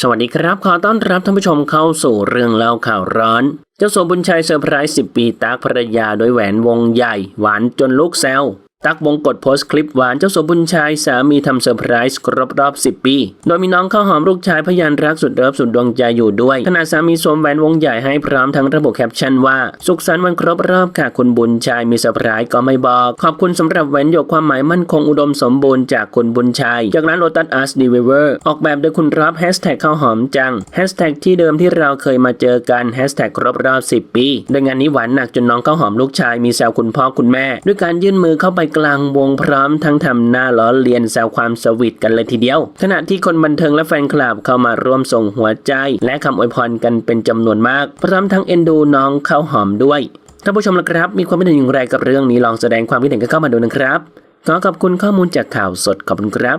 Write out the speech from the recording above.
สวัสดีครับ ขอต้อนรับท่านผู้ชมเข้าสู่เรื่องเล่าข่าวร้อน เจ้าสมบุญชัยเซอร์ไพรส์10 ปีตักภรรยาด้วยแหวนวงใหญ่ หวานจนลูกแซว ตักวงกดโพสต์คลิปหวานเจ้าสัวบุญชัยสามีทำเซอร์ไพรส์ครบรอบ 10 ปี โดยมีน้องข้าวหอมลูกชายพยานรักสุดเลิฟสุดดวงใจอยู่ด้วยขณะสามีสวมแหวนวงใหญ่ให้พร้อมทั้งระบุแคปชั่นว่า สุขสันต์วันครบรอบค่ะคุณบุญชัยมีเซอร์ไพรส์ก็ไม่บอก ขอบคุณสำหรับแหวนหยกความหมายมั่นคงอุดมสมบูรณ์จากคุณบุญชัยจากร้านโ o ตัสอาร์ d ดีเวอร์ออกแบบโดยคุณรับแฮชแท็กข้าวหอมจังแฮชแท็กที่เดิมที่เราเคยมาเจอกันแฮชแท็กครบรอบ 10 ปีโดยงานนี้หวานหนักจนน้องข้าวหอมลูกชายมีแซวคุณพ่อคุณแม่ ด้วยการยื่นมือเข้าไปกลางวงพร้อมทั้งทำหน้าล้อเลียนแซวความสวิตกันเลยทีเดียว ขณะที่คนบันเทิงและแฟนคลับเข้ามาร่วมส่งหัวใจ และคำอวยพรกันเป็นจำนวนมาก พร้อมทั้งเอ็นดูน้องข้าวหอมด้วยท่านผู้ชมละครับ มีความคิดเห็นอย่างไรกับเรื่องนี้ลองแสดงความคิดเห็นกันเข้ามาดูนะครับ ขอขอบคุณข้อมูลจากข่าวสดขอบคุณครับ